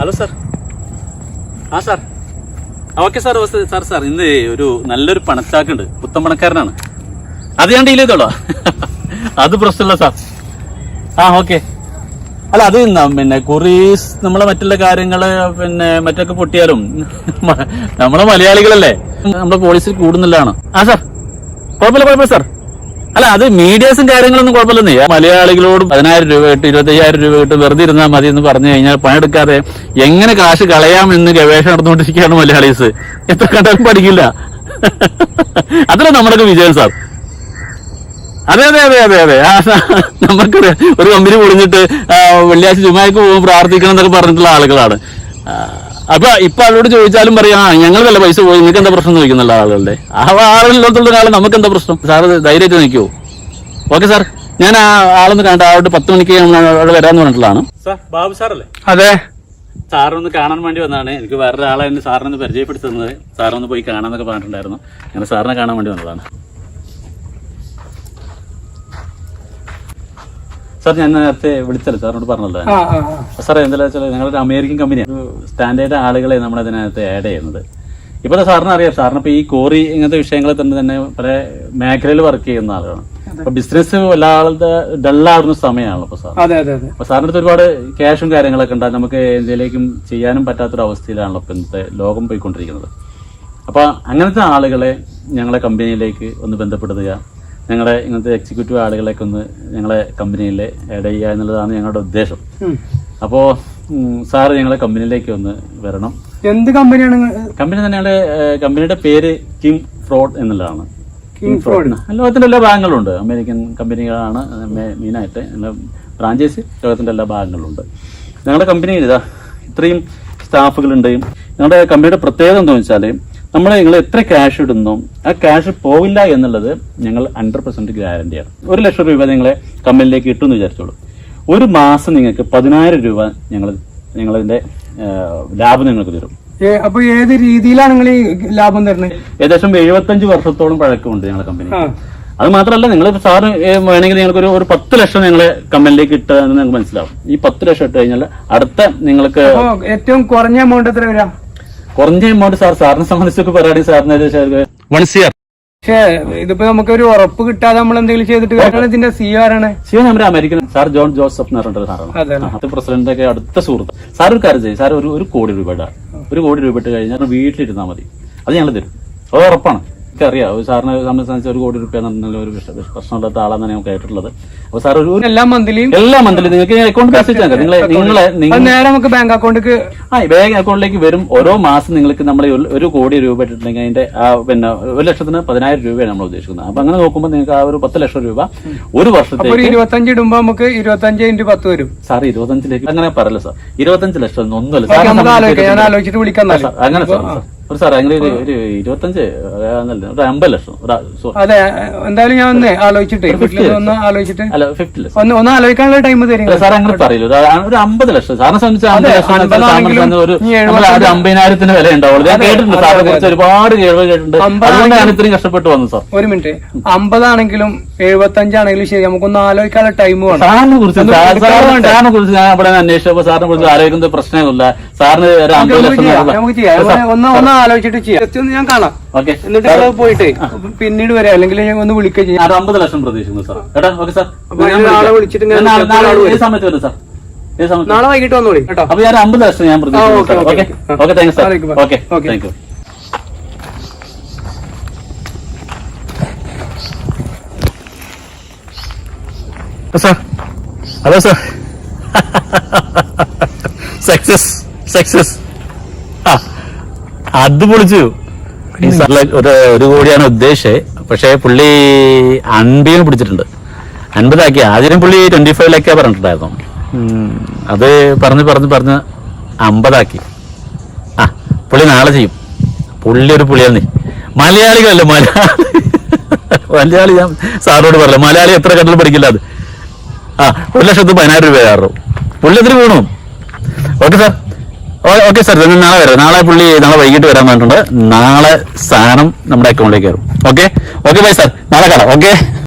Hello sir ആ sir okay sir sir sir ഇന്ന് ഒരു നല്ലൊരു പണച്ചാക്കുണ്ട്. പുത്തൻ പണക്കാരനാണ്. അത് ഞാൻ ഡീൽ ചെയ്തോളാം. അത് പ്രശ്നമില്ല സാർ ആ ഓക്കെ അല്ല അത് പിന്നെ കുറീസ് നമ്മളെ മറ്റുള്ള കാര്യങ്ങൾ പിന്നെ മറ്റൊക്കെ പൊട്ടിയാലും നമ്മളെ മലയാളികളല്ലേ? നമ്മളെ പോലീസിൽ കൂടുന്നില്ലാണ് ആ സാർ കുഴപ്പമില്ല കുഴപ്പമില്ല സാർ അല്ല അത് മീഡിയസും കാര്യങ്ങളൊന്നും കുഴപ്പമില്ലെന്നേ. മലയാളികളോട് പതിനായിരം രൂപ കിട്ട് ഇരുപത്തയ്യായിരം രൂപ കിട്ട് വെറുതെ ഇരുന്നാൽ മതി എന്ന് പറഞ്ഞു കഴിഞ്ഞാൽ പണിയെടുക്കാതെ എങ്ങനെ കാശ് കളയാമെന്ന് ഗവേഷണം നടന്നുകൊണ്ടിരിക്കുകയാണ് മലയാളീസ്. എത്ര കണ്ടാലും പഠിക്കില്ല. അതല്ല നമ്മുടെയൊക്കെ വിജയൻ സാർ. അതെ അതെ അതെ അതെ അതെ. നമുക്ക് ഒരു കമ്പനി പൊളിഞ്ഞിട്ട് വെള്ളിയാഴ്ച ചുമ്മാക്ക് പോകുമ്പോൾ പ്രാർത്ഥിക്കണം എന്നൊക്കെ പറഞ്ഞിട്ടുള്ള ആളുകളാണ്. അപ്പൊ ഇപ്പൊ അവരോട് ചോദിച്ചാലും പറയാം ആ ഞങ്ങൾ വല്ല പൈസ പോയി നിങ്ങൾക്ക് എന്താ പ്രശ്നം? ചോദിക്കുന്നുള്ള ആളുകളുടെ. ആ ആളില്ലാത്തുള്ള ആൾ നമുക്ക് എന്താ പ്രശ്നം? സാർ ധൈര്യമായിട്ട് നിൽക്കുമോ ഓക്കെ സാർ. ഞാൻ ആ ആളൊന്ന് കണ്ട അവിടെ പത്ത് മണിക്ക് അവിടെ വരാന്ന് പറഞ്ഞിട്ടുള്ളതാണ്. സാർ ബാബു സാറല്ലേ? അതെ. സാറൊന്ന് കാണാൻ വേണ്ടി വന്നതാണ്. എനിക്ക് വേറൊരാളെ സാറിനൊന്ന് പരിചയപ്പെടുത്തുന്നത് സാറൊന്ന് പോയി കാണാന്നൊക്കെ പറഞ്ഞിട്ടുണ്ടായിരുന്നു. ഞാൻ സാറിനെ കാണാൻ വേണ്ടി വന്നതാണ്. സാർ ഞാൻ നേരത്തെ വിളിച്ചല്ലോ. സാറിനോട് പറഞ്ഞല്ലോ. സാറേ എന്താ വെച്ചാൽ ഞങ്ങളൊരു അമേരിക്കൻ കമ്പനിയാണ് ഒരു സ്റ്റാൻഡേർഡ് ആളുകളെ നമ്മൾ അതിനകത്ത് ആഡ് ചെയ്യുന്നത്. ഇപ്പോഴത്തെ സാറിന് അറിയാം സാറിന് ഇപ്പോൾ ഈ കോറി ഇങ്ങനത്തെ വിഷയങ്ങളെ തന്നെ തന്നെ പല മേഖലയിൽ വർക്ക് ചെയ്യുന്ന ആളുകളാണ്. അപ്പൊ ബിസിനസ് ഒരാളുടെ ഡള്ളാവുന്ന സമയമാണല്ലോ അപ്പൊ സാർ. അതെ അതെ അതെ. അപ്പൊ സാറിന്റെ അടുത്ത് ഒരുപാട് ക്യാഷും കാര്യങ്ങളൊക്കെ ഉണ്ടാകും നമുക്ക് എന്തിലേക്കും ചെയ്യാനും പറ്റാത്തൊരു അവസ്ഥയിലാണല്ലോ ഇപ്പൊ ഇന്നത്തെ ലോകം പോയിക്കൊണ്ടിരിക്കുന്നത്. അപ്പൊ അങ്ങനത്തെ ആളുകളെ ഞങ്ങളെ കമ്പനിയിലേക്ക് ഒന്ന് ബന്ധപ്പെടുത്തുക. ഞങ്ങളെ ഇങ്ങനത്തെ എക്സിക്യൂട്ടീവ് ആളുകളെയൊക്കെ ഒന്ന് ഞങ്ങളെ കമ്പനിയിൽ ആഡ് ചെയ്യുക എന്നുള്ളതാണ് ഞങ്ങളുടെ ഉദ്ദേശം. അപ്പോൾ സാറ് ഞങ്ങളെ കമ്പനിയിലേക്ക് ഒന്ന് വരണം. എന്ത് കമ്പനിയാണ് കമ്പനി തന്നെ ഞങ്ങളുടെ കമ്പനിയുടെ പേര് കിം ഫ്രോഡ് എന്നുള്ളതാണ്. ലോകത്തിന്റെ എല്ലാ ഭാഗങ്ങളുണ്ട്. അമേരിക്കൻ കമ്പനികളാണ് മെയിനായിട്ട് ബ്രാഞ്ചേസ് ലോകത്തിന്റെ എല്ലാ ഭാഗങ്ങളിലുണ്ട് ഞങ്ങളുടെ കമ്പനി ഇതാ ഇത്രയും സ്റ്റാഫുകളുണ്ട് ഞങ്ങളുടെ കമ്പനിയുടെ പ്രത്യേകത എന്താണെന്ന് വെച്ചാൽ നമ്മൾ നിങ്ങൾ എത്ര ക്യാഷ് ഇടുന്നു ആ ക്യാഷ് പോവില്ല എന്നുള്ളത് ഞങ്ങൾ ഹൺഡ്രഡ് പെർസെന്റ് ഗ്യാരണ്ടിയാണ് ഒരു ലക്ഷം രൂപ നിങ്ങളെ കമ്പനിയിലേക്ക് കിട്ടുമെന്ന് വിചാരിച്ചോളൂ. ഒരു മാസം നിങ്ങൾക്ക് പതിനായിരം രൂപ ഞങ്ങൾ ഞങ്ങളതിന്റെ ലാഭം നിങ്ങൾക്ക് തരും. അപ്പൊ ഏത് രീതിയിലാണ് നിങ്ങൾ ഈ ലാഭം തരുന്നത്? ഏകദേശം എഴുപത്തഞ്ച് വർഷത്തോളം പഴക്കമുണ്ട് ഞങ്ങളുടെ കമ്പനി അത് മാത്രമല്ല നിങ്ങൾ സാറ് ഏ, വേണമെങ്കിൽ നിങ്ങൾക്ക് ഒരു ഒരു പത്ത് ലക്ഷം നിങ്ങളെ കമ്പനിയിലേക്ക് ഇട്ടെന്ന് നിങ്ങൾക്ക് മനസ്സിലാവും. ഈ പത്ത് ലക്ഷം ഇട്ട് കഴിഞ്ഞാൽ അടുത്ത നിങ്ങൾക്ക് ഏറ്റവും കുറഞ്ഞ എമൗണ്ട് എത്ര വരാം? കുറഞ്ഞ എമൗണ്ട് സാർ സാറിനെ സംബന്ധിച്ചൊക്കെ പറയുകയാണെങ്കിൽ സാറിന് പക്ഷേ ഇതിപ്പോ നമുക്ക് ഒരു ഉറപ്പ് കിട്ടാതെ നമ്മൾ എന്തെങ്കിലും ചെയ്തിട്ട് കാരണം ഇതിന്റെ സി ആരാണ് ശിവൻ നമ്മുടെ അമേരിക്കൻ സാർ ജോൺ ജോസഫ് എന്ന് പറഞ്ഞിട്ട് സാറാണ്. പ്രസിഡന്റ് ഒക്കെ അടുത്ത സുഹൃത്ത്. സാർ ഒരു കാര്യം ചെയ്യും. സാർ ഒരു ഒരു കോടി രൂപയുടെ ഒരു കോടി രൂപ ഇട്ട് കഴിഞ്ഞാൽ വീട്ടിലിരുന്നാൽ മതി. അത് ഞങ്ങൾ തരും. അത് ഉറപ്പാണ്. എനിക്കറിയാം. ഒരു സാറിനെ സംബന്ധിച്ച് ഒരു കോടി രൂപ എന്ന് ഒരു പ്രശ്നമില്ലാത്ത ആളാണെന്ന് ഞാൻ കേട്ടിട്ടുള്ളത്. അപ്പൊ സാർ ഒരു എല്ലാ മന്ത്ലിയും എല്ലാ മന്ത്ലി നിങ്ങൾക്ക് അക്കൗണ്ട് മെസ്സേജ് ആക്കാം നിങ്ങളെ നിങ്ങളെ നേരെ നമുക്ക് ബാങ്ക് അക്കൗണ്ടിലേക്ക് ആ ബാങ്ക് അക്കൗണ്ടിലേക്ക് വരും. ഓരോ മാസം നിങ്ങൾക്ക് നമ്മൾ ഒരു കോടി രൂപ ഇട്ടിട്ടുണ്ടെങ്കിൽ അതിന്റെ ആ പിന്നെ ഒരു ലക്ഷത്തിന് പതിനായിരം രൂപയാണ് നമ്മൾ ഉദ്ദേശിക്കുന്നത്. അപ്പൊ അങ്ങനെ നോക്കുമ്പോൾ നിങ്ങൾക്ക് ആ ഒരു പത്ത് ലക്ഷം രൂപ ഒരു വർഷത്തെ വർഷത്തേക്ക് ഇരുപത്തഞ്ച് ഇടുമ്പോ നമുക്ക് ഇരുപത്തഞ്ച് ഇന്റു പത്ത് വരും. സാർ ഇരുപത്തഞ്ചിലേക്ക് അങ്ങനെ പറയല്ലോ സാർ. ഇരുപത്തഞ്ച് ലക്ഷം ഒന്നും ഒന്നുമല്ല സാർ, അങ്ങനെ സാർ. ഒരു സാർ അങ്ങനെ ഒരു ഒരു ഇരുപത്തഞ്ച് ഒരു അമ്പത് ലക്ഷം അതെ എന്തായാലും ഞാൻ ഒന്ന് ആലോചിച്ചിട്ട് ഒന്ന് ആലോചിച്ചിട്ട്. അല്ല ഫിഫ്റ്റി ലക്ഷം. ഒന്ന് ഒന്ന് ആലോചിക്കാനുള്ള ടൈം തരും. സാർ അങ്ങനെ പറയില്ല. ഒരു അമ്പത് ലക്ഷം. സാറിനെ സംബന്ധിച്ച് അമ്പത് ലക്ഷം ഒരു അമ്പതിനായിരത്തിന് വില ഉണ്ടാവുള്ളൂ. ഞാൻ കേട്ടിട്ടുണ്ട് സാറിനെ കുറിച്ച് ഒരുപാട് കേൾവി കേട്ടിട്ടുണ്ട്. അതുകൊണ്ട് ഞാൻ ഇത്രയും കഷ്ടപ്പെട്ട് വന്നു സാർ. ഒരു മിനിറ്റ്. അമ്പതാണെങ്കിലും എഴുപത്തഞ്ചാണെങ്കിലും ശരി നമുക്കൊന്ന് ആലോചിക്കാനുള്ള ടൈം വേണം. സാറിനെ കുറിച്ച് സാറിനെ കുറിച്ച് ഞാൻ അവിടെ അന്വേഷിച്ചപ്പോൾ സാറിനെ കുറിച്ച് ആലോചിക്കുന്നത് പ്രശ്നമൊന്നുമില്ല സാറിന് ഒരു അമ്പത് ലക്ഷം നമുക്ക് ചെയ്യാം. ഒന്ന് ഒന്ന് ആലോചിച്ചിട്ട് ചെയ്യാം. ജസ്റ്റ് ഒന്ന് ഞാൻ കാണാം. ഓക്കെ എന്നിട്ട് നിങ്ങൾ പോയിട്ട് പിന്നീട് വരാം. അല്ലെങ്കിൽ ഞാൻ ഒന്ന് വിളിക്കുക ചെയ്യാം. ഞാൻ അമ്പത് ലക്ഷം പ്രതീക്ഷിക്കുന്നു സാർ. കേട്ടോ? Okay sir. അപ്പൊ ഞാൻ നാളെ വിളിച്ചിട്ട് ഞാൻ നാളെ- നാളെ ഏത് സമയത്ത് വരും സാർ? സമയത്ത് നാളെ വൈകിട്ട് വന്നോളി. കേട്ടോ. അപ്പൊ ഞാൻ അമ്പത് ലക്ഷം ഞാൻ പ്രതീക്ഷിക്കുന്നു okay, okay, okay okay. Okay thank you sir. Okay. Thank you sir hello sir success success അത് പൊളിച്ചു. ഒരു ഒരു കോടിയാണ് ഉദ്ദേശിച്ചത് പക്ഷേ പുള്ളി അൻപതിന് പിടിച്ചിട്ടുണ്ട്. അൻപതാക്കി. ആദ്യം പുള്ളി ട്വന്റി ഫൈവിലൊക്കെ പറഞ്ഞിട്ടുണ്ടായിരുന്നു. അത് പറഞ്ഞ് പറഞ്ഞ് പറഞ്ഞ് അമ്പതാക്കി. ആ പുള്ളി നാളെ ചെയ്യും. പുള്ളി ഒരു പുള്ളിയാണ് മലയാളികളല്ലേ? മലയാളി മലയാളി ഞാൻ സാറിനോട് പറഞ്ഞു മലയാളി എത്ര കണ്ടിൽ പഠിക്കില്ല അത്. ആ ഒരു ലക്ഷത്തി പതിനായിരം രൂപ കയറും പുള്ളി എത്ര വീണു? Okay sir. ഓക്കെ സാർ ഞാൻ നാളെ വരാം. നാളെ പുള്ളി നാളെ വൈകിട്ട് വരാൻ പറഞ്ഞിട്ടുണ്ട്. നാളെ സാധനം നമ്മുടെ അക്കൗണ്ടിലേക്ക് വരും. ഓക്കെ? Okay bye sir. നാളെ കാണാം. ഓക്കെ?